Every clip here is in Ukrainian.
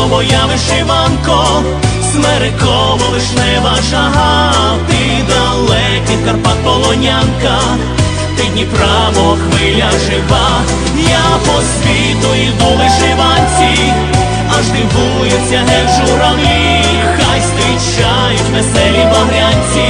Смереко, моя вишиванко, Смериково вишнева жага, ти далекий Карпат полонянка, ти Дніпра, мов хвиля жива, я по світу йду вишиванці, аж дивуються геть журавлі, хай зустрічають веселі багрянці,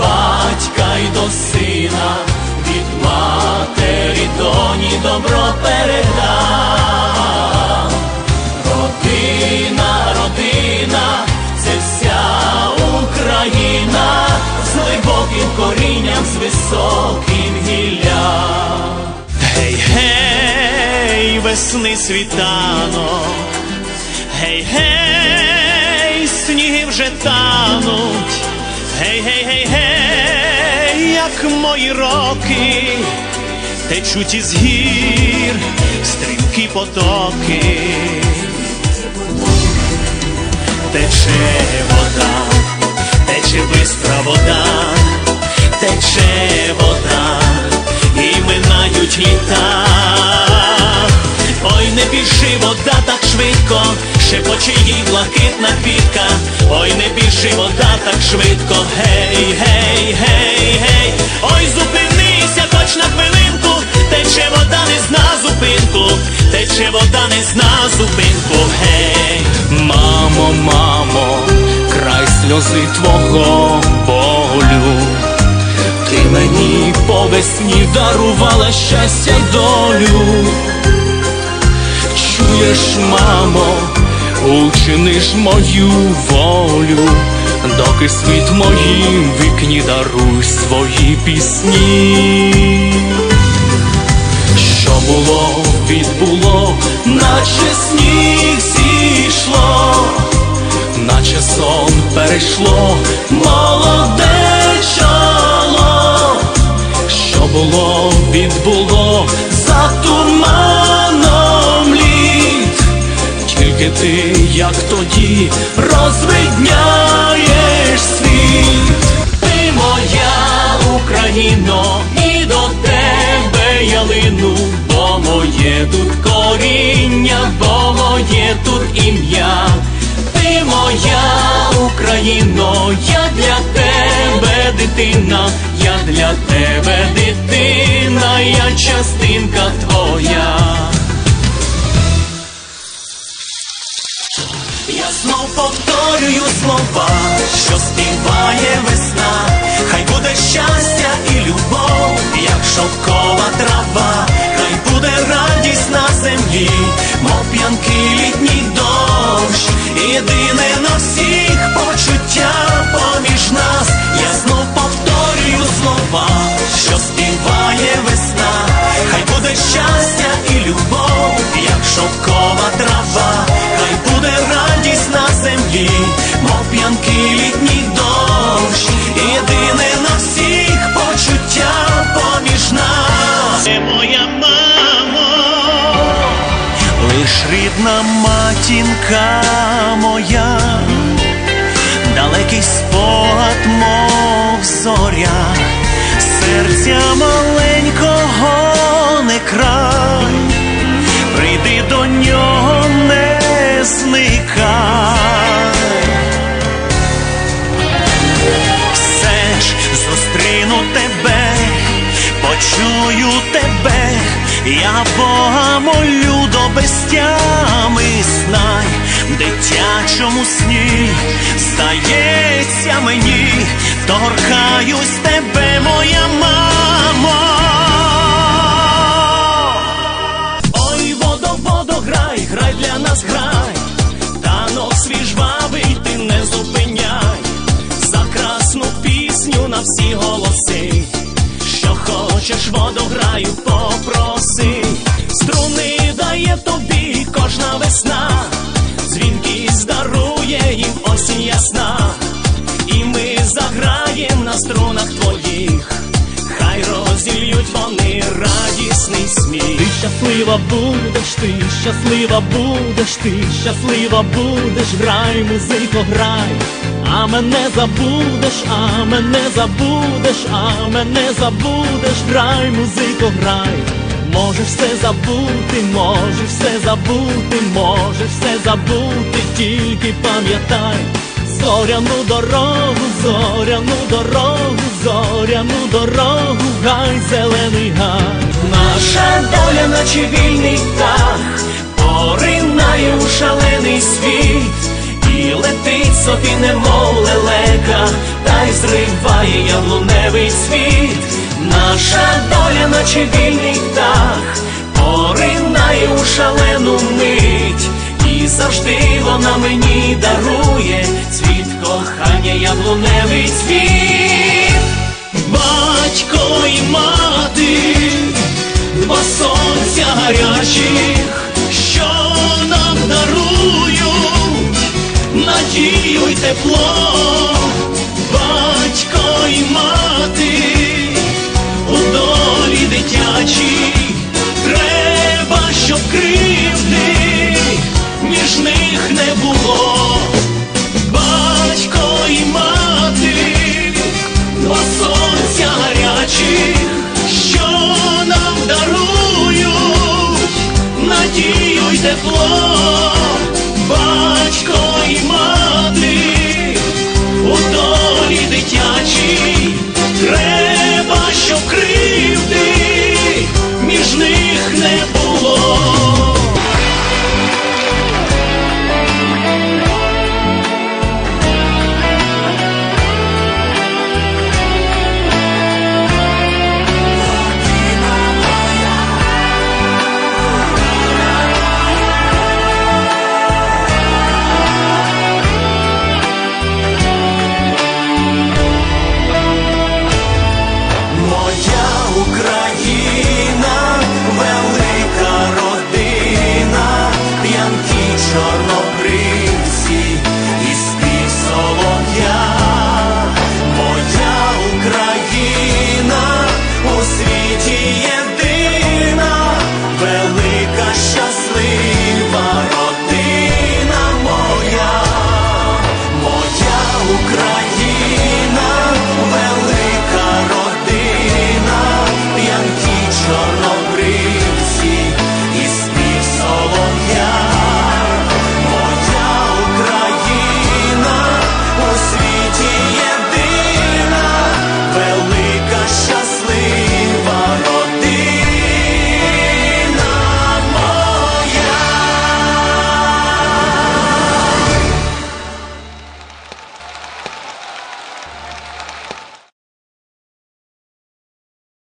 батька й до сина, від матері доні добро переда. Родина, родина, це вся Україна з глибоким корінням, з високим гіллям. Гей, гей, весни світанок, гей, гей, сніги вже тануть, гей, гей, гей, гей, як мої роки, течуть із гір стрімкі потоки, тече вода, тече бистра вода, тече вода, і минають літа. Ой, не біжи, вода так швидко, шепоче їй блакитна квітка. Ой, не біжи, вода так швидко, гей, гей, гей, гей. Ой, зупинися хоч на хвилинку, тече вода не зна зупинку, тече вода не зна зупинку, гей. Мамо, мамо, край сльози твого болю. Ти мені по весні дарувала щастя й долю. Чуєш, мамо, учиниш мою волю, доки світ моїм вікні даруй свої пісні. Що було, відбуло, наче сніг зійшло, наче сон перейшло, молоде чоло, що було, відбуло, за туманом літ, тільки ти, як тоді, розвидняєш світ. Ти моя Україно, і до тебе я лину, бо моє тут коріння, бо моє тут ім'я. Ти моя Україно, я для тебе дитина, я для тебе дитина, я частинка твоя. Повторюю слова, що співає весна, хай буде щастя і любов, як шовкова трава, хай буде радість на землі, мов п'янкий літній дощ, єдине на всіх почуття поміж нас, я знов повторюю слова, що співає весна, хай буде щастя і любов, як шовкова трава, зоря, серця маленького не край, прийди до нього, не зникай. Все ж зустріну тебе, почую тебе, я Бога молю до безтями знай, дитячому сні здається торкаюсь тебе, моя мамо. Ой, водо, водо, грай, грай для нас грай, та нос свій жвавий ти не зупиняй, за красну пісню на всі голоси, що хочеш, воду граю, попроси, струни дає тобі кожна весна. Щаслива будеш, ти щаслива будеш, ти щаслива будеш, грай, музико, грай, а мене забудеш, а мене забудеш, а мене забудеш, грай, музико, грай. Можеш все забути, можеш все забути, можеш все забути, тільки пам'ятай. Зоряну дорогу, зоряну дорогу, зоряну дорогу, гай, зелений гай. Наша наче вільний птах, поринає у шалений світ, і летить собі, немов лелека, та й зриває яблуневий світ. Наша доля, наче вільний птах, поринає у шалену мить, і завжди вона мені дарує цвіт кохання, яблуневий цвіт. Батько і мати, два сонця гарячих, що нам дарують надію й тепло,